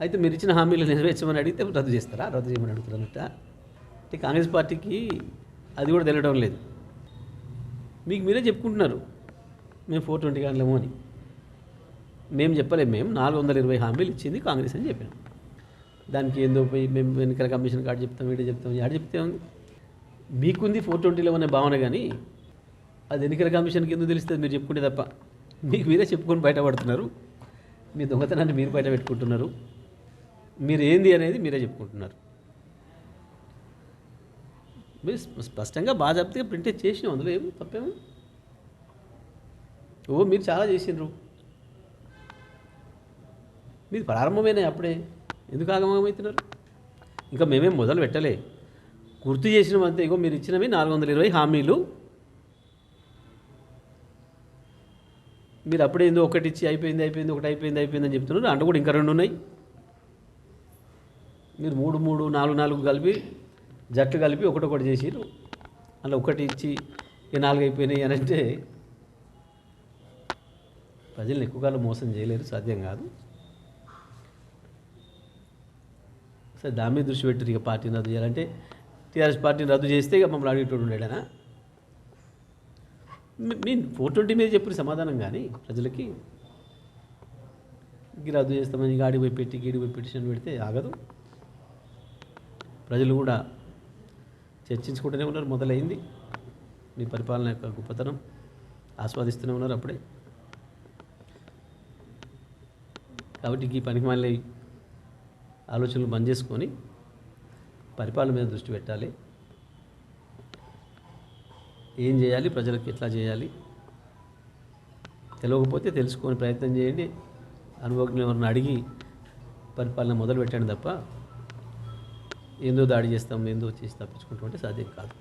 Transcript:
అయితే మీరు ఇచ్చిన హామీలు నెరవేర్చమని అడిగితే రద్దు చేస్తారా? రద్దు చేయమని అడుగుతారన్నట్ట అంటే కాంగ్రెస్ పార్టీకి అది కూడా తెలియడం లేదు. మీకు మీరే చెప్పుకుంటున్నారు. మేము ఫోర్ ట్వంటీ గంటలేమో అని. మేము చెప్పలేము. మేము నాలుగు వందల ఇరవై హామీలు ఇచ్చింది కాంగ్రెస్ అని చెప్పినాం దానికి ఏందో పోయి మేము ఎన్నికల కమిషన్ కార్డు చెప్తాం వీడియో చెప్తాం ఆడ చెప్తే ఉంది మీకుంది ఫోర్ ట్వంటీలో అనే భావన కానీ అది ఎన్నికల కమిషన్కి ఎందుకు తెలుస్తుంది మీరు చెప్పుకుంటే తప్ప? మీకు మీరే చెప్పుకొని బయటపడుతున్నారు. మీ దొంగతనాన్ని మీరు బయట పెట్టుకుంటున్నారు. మీరు ఏంది అనేది మీరే చెప్పుకుంటున్నారు. మీరు స్పష్టంగా బాగా చెప్తే ప్రింట్ చేసినాం అందులో ఏమి తప్పేమో? ఓ మీరు చాలా చేసిండ్రు. మీది ప్రారంభమైనాయి అప్పుడే? ఎందుకు ఆగమగమవుతున్నారు? ఇంకా మేమేం మొదలు పెట్టలే. గుర్తు చేసినాం ఇగో మీరు ఇచ్చినవి నాలుగు వందల ఇరవై హామీలు. మీరు అప్పుడే ఏందో ఒకటి ఇచ్చి అయిపోయింది అయిపోయింది ఒకటి అయిపోయింది అయిపోయింది అని చెప్తున్నారు అంటే కూడా ఇంకా రెండు ఉన్నాయి మీరు మూడు మూడు నాలుగు నాలుగు కలిపి జట్లు కలిపి ఒకటొకటి చేసిరు అలా ఒకటి ఇచ్చి ఇక నాలుగు అయిపోయినాయి అని అంటే ప్రజల్ని ఎక్కువ కాలం మోసం చేయలేరు సాధ్యం కాదు. సరే దాని మీద దృష్టి పెట్టారు ఇక పార్టీని రద్దు చేయాలంటే టీఆర్ఎస్ పార్టీని రద్దు చేస్తే ఇక మమ్మల్ని అడిగేటోడు ఉండేడనా? మీ- ఫోర్ ట్వంటీ మీద చెప్పిన సమాధానం కానీ ప్రజలకి ఇంక రద్దు చేస్తామని గాడి పోయి పెట్టి గీడి పోయి పిటిషన్ పెడితే ఆగదు. ప్రజలు కూడా చర్చించుకుంటూనే ఉన్నారు. మొదలైంది. మీ పరిపాలన యొక్క గొప్పతనం. ఆస్వాదిస్తూనే ఉన్నారు అప్పుడే. కాబట్టి ఈ పనికి మళ్ళీ ఆలోచనలు బంద్ చేసుకొని పరిపాలన మీద దృష్టి పెట్టాలి. ఏం చేయాలి? ప్రజలకు ఎట్లా చేయాలి? తెలియకపోతే తెలుసుకొని ప్రయత్నం చేయండి. అనుభవజ్ఞులు ఎవరిని అడిగి పరిపాలన మొదలు పెట్టండి తప్ప ఏందో దాడి చేస్తాం ఏందో చేసి తప్పించుకుంటాం అంటే సాధ్యం కాదు.